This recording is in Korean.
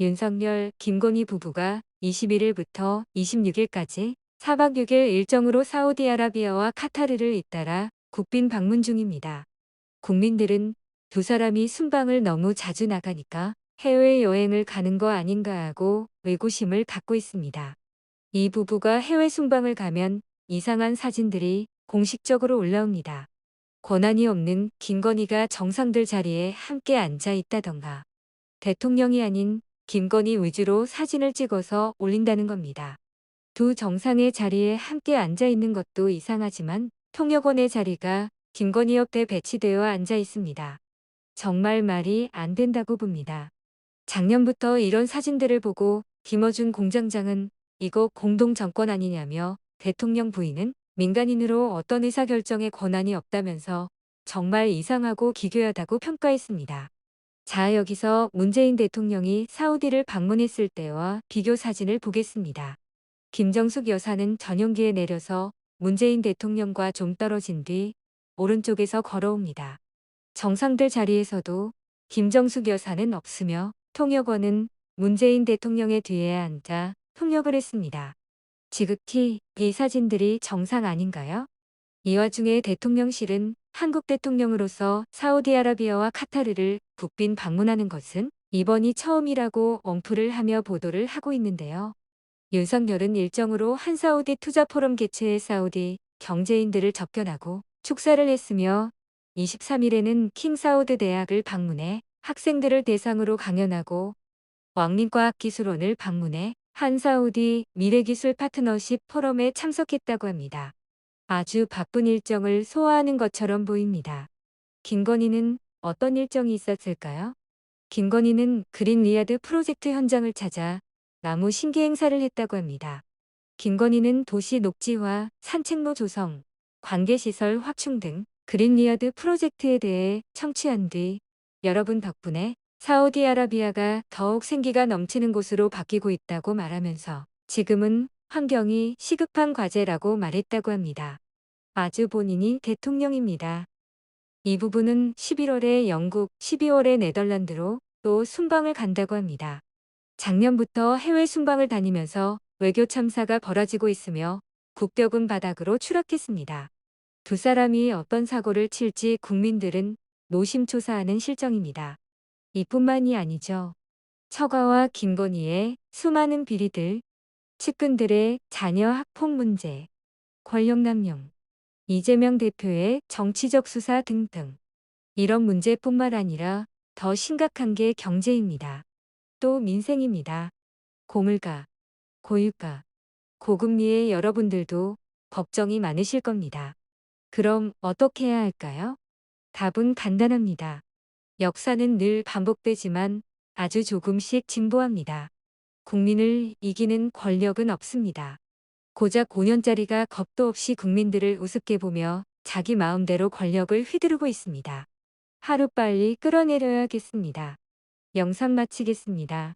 윤석열, 김건희 부부가 21일부터 26일까지 4박 6일 일정으로 사우디아라비아와 카타르를 잇따라 국빈 방문 중입니다. 국민들은 두 사람이 순방을 너무 자주 나가니까 해외여행을 가는 거 아닌가 하고 의구심을 갖고 있습니다. 이 부부가 해외 순방을 가면 이상한 사진들이 공식적으로 올라옵니다. 권한이 없는 김건희가 정상들 자리에 함께 앉아 있다던가 대통령이 아닌 김건희 위주로 사진을 찍어서 올린다는 겁니다. 두 정상의 자리에 함께 앉아 있는 것도 이상하지만 통역원의 자리가 김건희 옆에 배치되어 앉아 있습니다. 정말 말이 안 된다고 봅니다. 작년부터 이런 사진들을 보고 김어준 공장장은 이거 공동 정권 아니냐며 대통령 부인은 민간인으로 어떤 의사결정에 권한이 없다면서 정말 이상하고 기괴하다고 평가했습니다. 자, 여기서 문재인 대통령이 사우디를 방문했을 때와 비교 사진을 보겠습니다. 김정숙 여사는 전용기에 내려서 문재인 대통령과 좀 떨어진 뒤 오른쪽에서 걸어옵니다. 정상들 자리에서도 김정숙 여사는 없으며 통역원은 문재인 대통령의 뒤에 앉아 통역을 했습니다. 지극히 이 사진들이 정상 아닌가요? 이 와중에 대통령실은 한국 대통령으로서 사우디아라비아와 카타르를 국빈 방문하는 것은 이번이 처음이라고 엉프를 하며 보도를 하고 있는데요. 윤석열은 일정으로 한사우디 투자 포럼 개최에 사우디 경제인들을 접견하고 축사를 했으며 23일에는 킹사우드 대학을 방문해 학생들을 대상으로 강연하고 왕립과학기술원을 방문해 한사우디 미래기술 파트너십 포럼에 참석했다고 합니다. 아주 바쁜 일정을 소화하는 것처럼 보입니다. 김건희는 어떤 일정이 있었을까요? 김건희는 그린 리아드 프로젝트 현장을 찾아 나무 신기 행사를 했다고 합니다. 김건희는 도시 녹지화, 산책로 조성, 관계시설 확충 등 그린 리아드 프로젝트에 대해 청취한 뒤 여러분 덕분에 사우디아라비아가 더욱 생기가 넘치는 곳으로 바뀌고 있다고 말하면서 지금은 환경이 시급한 과제라고 말했다고 합니다. 아주 본인이 대통령입니다. 이 부분은 11월에 영국, 12월에 네덜란드로 또 순방을 간다고 합니다. 작년부터 해외 순방을 다니면서 외교 참사가 벌어지고 있으며 국격은 바닥으로 추락했습니다. 두 사람이 어떤 사고를 칠지 국민들은 노심초사하는 실정입니다. 이뿐만이 아니죠. 처가와 김건희의 수많은 비리들, 측근들의 자녀 학폭 문제, 권력남용, 이재명 대표의 정치적 수사 등등. 이런 문제뿐만 아니라 더 심각한 게 경제입니다. 또 민생입니다. 고물가, 고유가, 고금리에 여러분들도 걱정이 많으실 겁니다. 그럼 어떻게 해야 할까요? 답은 간단합니다. 역사는 늘 반복되지만 아주 조금씩 진보합니다. 국민을 이기는 권력은 없습니다. 고작 5년짜리가 겁도 없이 국민들을 우습게 보며 자기 마음대로 권력을 휘두르고 있습니다. 하루빨리 끌어내려야겠습니다. 영상 마치겠습니다.